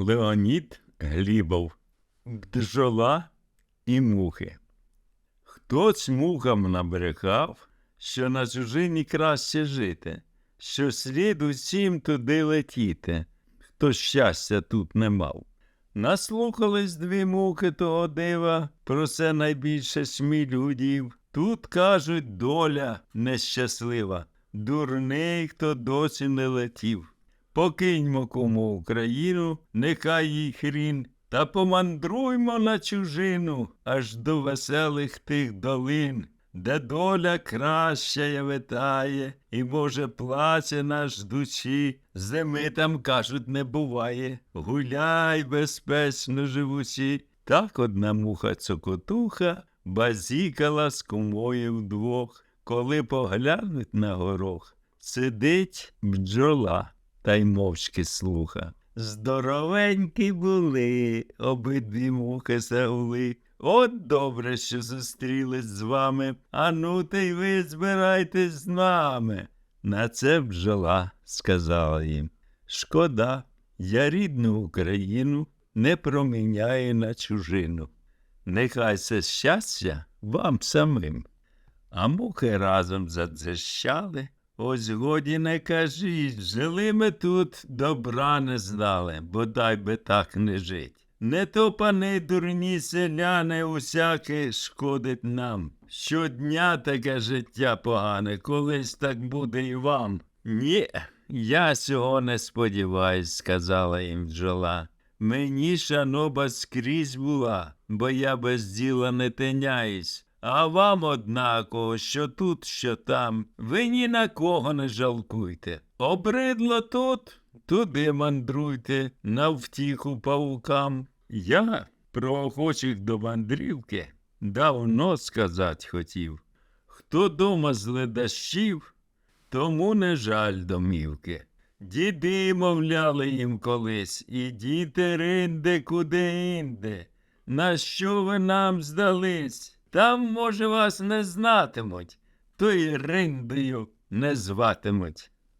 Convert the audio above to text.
Леонід Глібов. Бджола і мухи. Хтось мухам набрехав, що на чужині краще жити, що слід усім туди летіти, хто щастя тут не мав. Наслухались дві мухи того дива, про це найбільше смі людів. Тут кажуть, доля нещаслива, дурний, хто досі не летів. Покиньмо кому Україну, нехай їй хрін, та помандруймо на чужину, аж до веселих тих долин, де доля краща витає, і, може, плаче наш душі, зими там, кажуть, не буває. Гуляй безпечно живучи. Так одна муха цокотуха базікала з кумою вдвох, коли поглянуть на горох, сидить бджола та й мовчки слуха. Здоровенькі були, обидві мухи загули. От добре, що зустрілись з вами. А ну та й ви збирайтесь з нами. На це бджола сказала їм. Шкода, я рідну Україну не проміняю на чужину. Нехай це щастя вам самим. А мухи разом задзищали. Ось годі не кажіть, жили ми тут, добра не знали, бодай би так не жить. Не то пани дурні селяни усяке шкодить нам. Щодня таке життя погане, колись так буде і вам. Ні, я цього не сподіваюсь, сказала їм бджола. Мені шаноба скрізь була, бо я без діла не тиняюсь. А вам однаково, що тут, що там, ви ні на кого не жалкуйте. Обридло тут, туди мандруйте, на втіху павукам. Я про охочих до мандрівки давно сказать хотів. Хто дома з ледащів, тому не жаль домівки. Діди мовляли їм колись, ідіте ринде куди інде. На що ви нам здались? Там, може, вас не знатимуть, то й риндою не зватимуть.